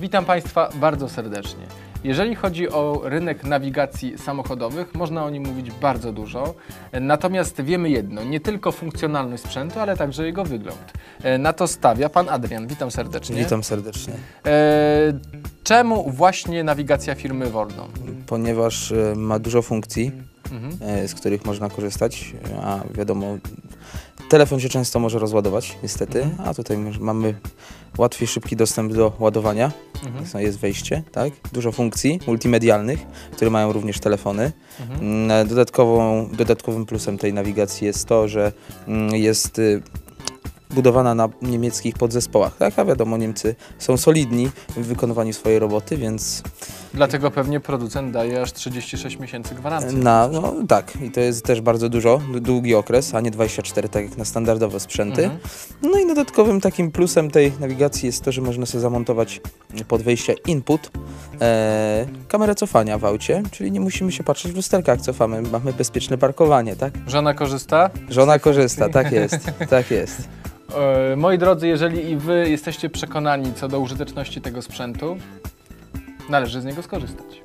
Witam Państwa bardzo serdecznie. Jeżeli chodzi o rynek nawigacji samochodowych, można o nim mówić bardzo dużo. Natomiast wiemy jedno, nie tylko funkcjonalność sprzętu, ale także jego wygląd. E, Na to stawia pan Adrian. Witam serdecznie. Witam serdecznie. E, czemu właśnie nawigacja firmy Wordon? Ponieważ e, ma dużo funkcji, Mhm. z których można korzystać, a wiadomo, telefon się często może rozładować, niestety, Mhm. a tutaj mamy łatwy, szybki dostęp do ładowania, Mhm. Jest- wejście, tak? Dużo funkcji multimedialnych, które mają również telefony. Mhm. Mm, Dodatkową, dodatkowym plusem tej nawigacji jest to, że mm, jest y, budowana na niemieckich podzespołach, tak? A wiadomo, Niemcy są solidni w wykonywaniu swojej roboty, więc Dlatego pewnie producent daje aż 36 miesięcy gwarancji. Na, no tak, i to jest też bardzo dużo, długi okres, a nie 24, tak jak na standardowe sprzęty. Mhm. No i dodatkowym takim plusem tej nawigacji jest to, że można sobie zamontować pod wejście input e, kamerę cofania w aucie, czyli nie musimy się patrzeć w lusterkach, jak cofamy, mamy bezpieczne parkowanie, tak? Żona korzysta? Żona korzysta, tak jest, tak jest. E, Moi drodzy, jeżeli i Wy jesteście przekonani co do użyteczności tego sprzętu, należy z niego skorzystać.